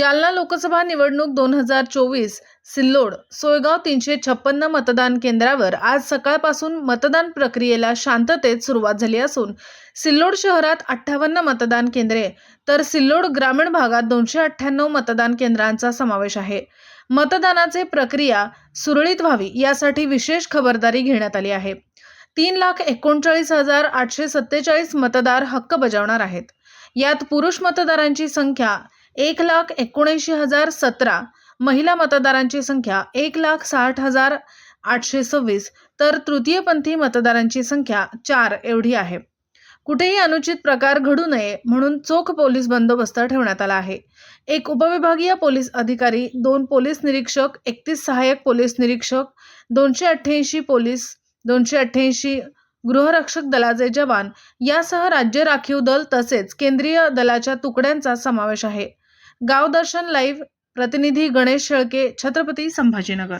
जालना लोकसभा निवडणूक दोन हजार चोवीस सिल्लोड सोयगाव तीनशे छप्पन्न मतदान केंद्रावर आज सकाळपासून मतदान प्रक्रियेला शांततेत सुरुवात झाली असून सिल्लोड शहरात अठ्ठावन्न मतदान केंद्रे तर सिल्लोड ग्रामीण भागात दोनशे अठ्ठ्याण्णव मतदान केंद्रांचा समावेश आहे. मतदानाचे प्रक्रिया सुरळीत व्हावी यासाठी विशेष खबरदारी घेण्यात आली आहे. तीन लाख एकोणचाळीस हजार आठशे सत्तेचाळीस मतदार हक्क बजावणार आहेत. यात पुरुष मतदारांची संख्या एक लाख एकोणऐंशी हजार सतरा. महिला मतदारांची संख्या एक लाख साठ हजार आठशे सव्वीस. तर तृतीयपंथी मतदारांची संख्या चार एवढी आहे. कुठेही अनुचित प्रकार घडू नये म्हणून चोख पोलीस बंदोबस्त ठेवण्यात आला आहे. एक उपविभागीय पोलीस अधिकारी दोन पोलीस निरीक्षक एकतीस सहाय्यक पोलीस निरीक्षक दोनशे अठ्ठ्याऐंशी पोलीस दोनशे अठ्ठ्याऐंशी गृहरक्षक दलाचे जवान यासह राज्य राखीव दल तसेच केंद्रीय दलाच्या तुकड्यांचा समावेश आहे. गावदर्शन लाईव्ह प्रतिनिधी गणेश शेळके छत्रपती संभाजीनगर.